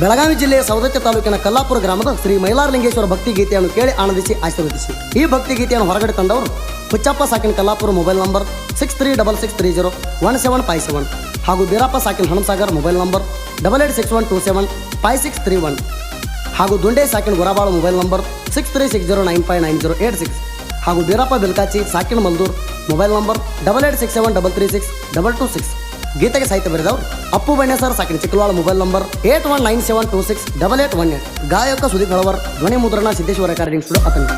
ಬೆಳಗಾವಿ ಜಿಲ್ಲೆಯ ಸೌದತ್ತಿ ತಾಲೂಕಿನ ಕಲ್ಲಾಪುರ ಗ್ರಾಮದ ಶ್ರೀ ಮೈಲಾರಲಿಂಗೇಶ್ವರ ಭಕ್ತಿ ಗೀತೆಯನ್ನು ಕೇಳಿ ಆನಂದಿಸಿ ಆಶೀರ್ವದಿಸಿ. ಈ ಭಕ್ತಿ ಗೀತೆಯನ್ನು ಹೊರಗಡೆ ತಂದವರು ಹುಚ್ಚಪ್ಪ ಸಾಕಿನ Kallapura mobile number six three double six three zero one seven five seven ಹಾಗೂ Beerappa ಸಾಕಿನ Hanasagar mobile number double eight six one two seven five six three one ಹಾಗೂ Dunde ಸಾಕಿನ Gurabala mobile number six three six zero nine five nine zero eight six ಹಾಗೂ Beerappa Bilkachi ಸಾಕಿನ Maldur mobile number double eight six seven double three six double two six. ಗೀತೆಗೆ ಸಾಹಿತ್ಯ ಬರೆದವರು. Appu Bannesar ಸಾಕಿನ Chikkavala mobile number eight one nine seven two six double eight one eight ಗಾಯಕ ಸುದೀಪ್ ಹಳವರ್, ಧ್ವನಿ ಮುದ್ರಣ Siddeshwara recording studio ಅತಂಗ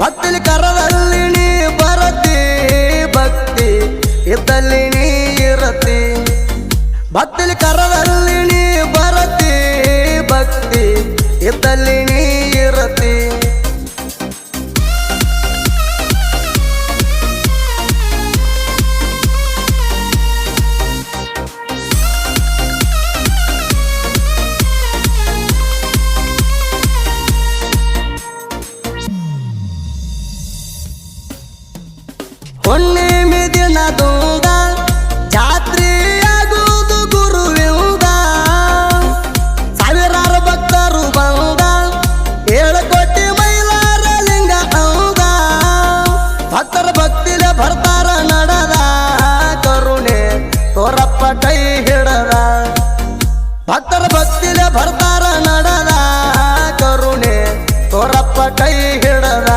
ಭಕ್ತಲಿ ಕರದಲ್ಲಿ ನೀ ಬರತಿ ಭಕ್ತಿ ಇದ್ದಲ್ಲಿ ಹುಣ್ಣಿಮೆ ದಿನ ದೂದ ಜಾತ್ರೆಯಾಗುವುದು ಗುರುವಿಂದ. ಸಾವಿರಾರು ಭಕ್ತರು ಬಂದ, ಏಳು ಕೋಟಿ ಮೈಲಾರ ಲಿಂಗ ಹೌದ ಭಕ್ತರ ಭಕ್ತಿಲೆ ಬರ್ತಾರ ನಡದ, ಕರುಣೆ ತೋರಪ್ಪ ಕೈ ಹಿಡದ. ಭಕ್ತರ ಭಕ್ತಿಲೆ ಬರ್ತಾರ ನಡದ, ಕರುಣೆ ತೋರಪ್ಪ ಕೈ ಹಿಡದ.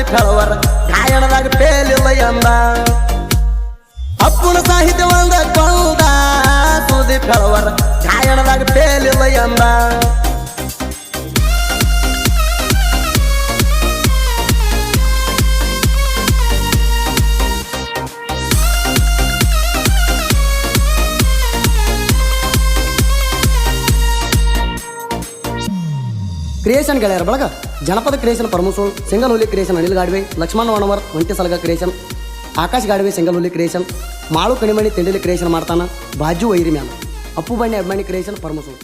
ಸುದಿ ಫೆಳವರ ಗಾಯನದಾಗ ಪೇಲಿಲ್ಲ ಎಂದ. ಅಪ್ಪುನ ಸಾಹಿತ್ಯ ಒಂದ ಕೊಂದ ಸುದಿ ಫೆಳವರ ಗಾಯನದಾಗ ಪೇಲಿಲ್ಲ ಎಂದ. ಕ್ರಿಯೇಷನ್ ಗೆಳೆಯರ ಬಳಗ, ಜನಪದ ಕ್ರಿಯೇಷನ್ ಪರಮಸೋಳ್ ಸಿಂಗಲ್ ಹುಲಿ ಕ್ರಿಯೇಷನ್ ಅನಿಲ್ ಗಾಡ್ವೆ, ಲಕ್ಷ್ಮಣ ವಣವರ್, ಒಂಟಿ ಸಲಗ ಕ್ರಿಯೇಷನ್ ಆಕಾಶ್ ಗಾಡ್ವೆ ಸಿಂಗಲ್ ಹುಲಿ ಕ್ರಿಯೇಷನ್ ಮಾಳು ಕಣಿಮಣಿ, ತಿಂಡಿಲಿ ಕ್ರಿಯೇಷನ್ ಮಾಡ್ತಾನ ಬಾಜು ವೈರಿ ಮ್ಯಾಲ ಅಪ್ಪು ಬಣ್ಣೆ, ಅಭಿಮಾನಿ ಕ್ರಿಯೇಷನ್ ಪರಮಸೋಳ್.